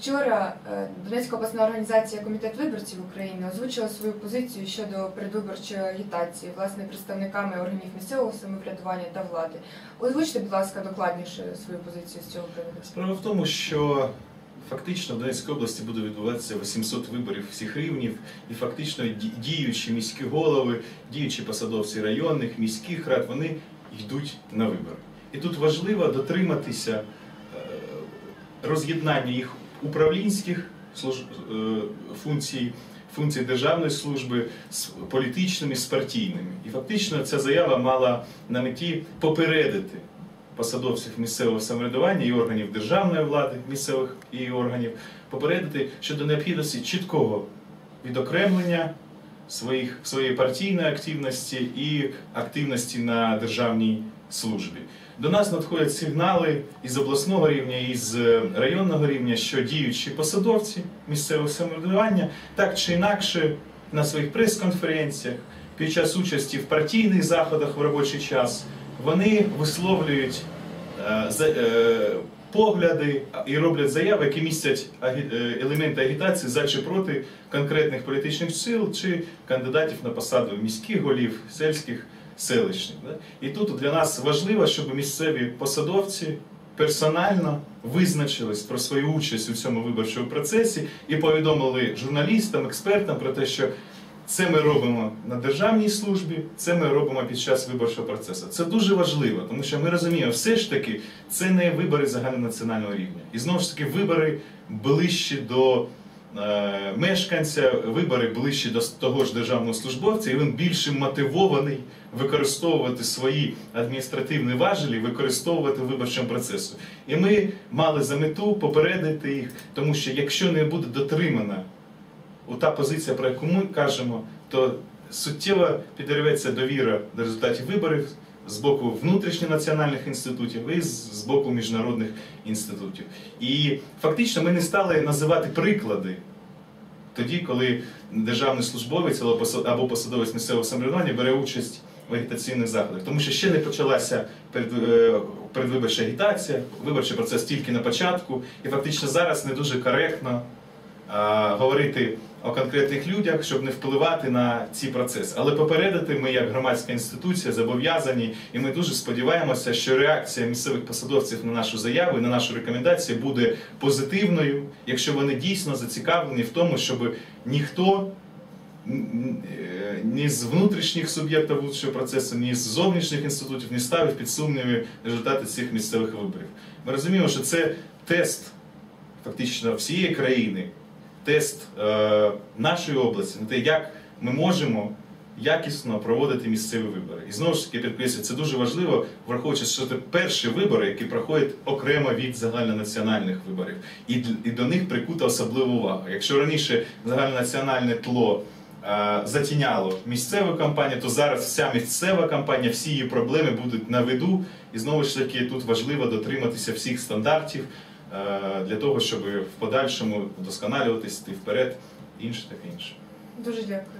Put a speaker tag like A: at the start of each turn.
A: Вчора е, Донецька обласна організація Комітет виборців України озвучила свою позицію щодо передвиборчої агітації власне представниками органів місцевого самоврядування та влади. Озвучте, будь ласка, докладніше свою позицію з цього приводу.
B: Справа в тому, що фактично в Донецькій області буде відбуватися 800 виборів всіх рівнів, і фактично діючі міські голови, діючі посадовці районних, міських рад, вони йдуть на вибори. І тут важливо дотриматися е, роз'єднання їх управлінських служ- е, функцій, функцій державної служби з політичними, з партійними. І фактично ця заява мала на меті попередити посадовців місцевого самоврядування і органів державної влади, місцевих і органів, попередити щодо необхідності чіткого відокремлення своїх, своєї партійної активності і активності на державній службі. До нас надходять сигнали із обласного рівня, із е, районного рівня, що діючі посадовці місцевого самоврядування так чи інакше на своїх прес-конференціях, під час участі в партійних заходах в робочий час, вони висловлюють е, е, погляди і роблять заяви, які містять е, елементи агітації за чи проти конкретних політичних сил чи кандидатів на посаду міських голів, сельських, селищних. І тут для нас важливо, щоб місцеві посадовці персонально визначились про свою участь у цьому виборчому процесі і повідомили журналістам, експертам про те, що це ми робимо на державній службі, це ми робимо під час виборчого процесу. Це дуже важливо, тому що ми розуміємо, все ж таки це не вибори загальнонаціонального рівня. І знову ж таки, вибори ближчі до е, мешканця, вибори ближчі до того ж державного службовця, і він більше мотивований використовувати свої адміністративні важелі, використовувати в виборчому процесу. І ми мали за мету попередити їх, тому що якщо не буде дотримана та позиція, про яку ми кажемо, то суттєво підірветься довіра до результатів виборів з боку внутрішньонаціональних інститутів і з боку міжнародних інститутів. І фактично ми не стали називати приклади тоді, коли державний службовець або посад- або посадовець місцевого самоврядування бере участь в агітаційних заходах, тому що ще не почалася перед- е, передвиборча агітація, виборчий процес тільки на початку, і фактично зараз не дуже коректно говорити о конкретних людях, щоб не впливати на ці процеси. Але попередити ми, як громадська інституція, зобов'язані, і ми дуже сподіваємося, що реакція місцевих посадовців на нашу заяву на нашу рекомендацію буде позитивною, якщо вони дійсно зацікавлені в тому, щоб ніхто. е, Ні з внутрішніх суб'єктів виборчого процесу, ні з зовнішніх інститутів не ставив під сумніви результати цих місцевих виборів. Ми розуміємо, що це тест фактично всієї країни, тест е, нашої області на те, як ми можемо якісно проводити місцеві вибори. І знову ж таки підкреслюю, це дуже важливо, враховуючи, що це перші вибори, які проходять окремо від загальнонаціональних виборів, і, і до них прикута особлива увага. Якщо раніше загальнонаціональне тло. е, Затіняло місцеву кампанію, то зараз вся місцева кампанія, всі її проблеми будуть на виду. І знову ж таки тут важливо дотриматися всіх стандартів для того, щоб в подальшому вдосконалюватись, йти вперед, інше таке інше.
A: Дуже дякую.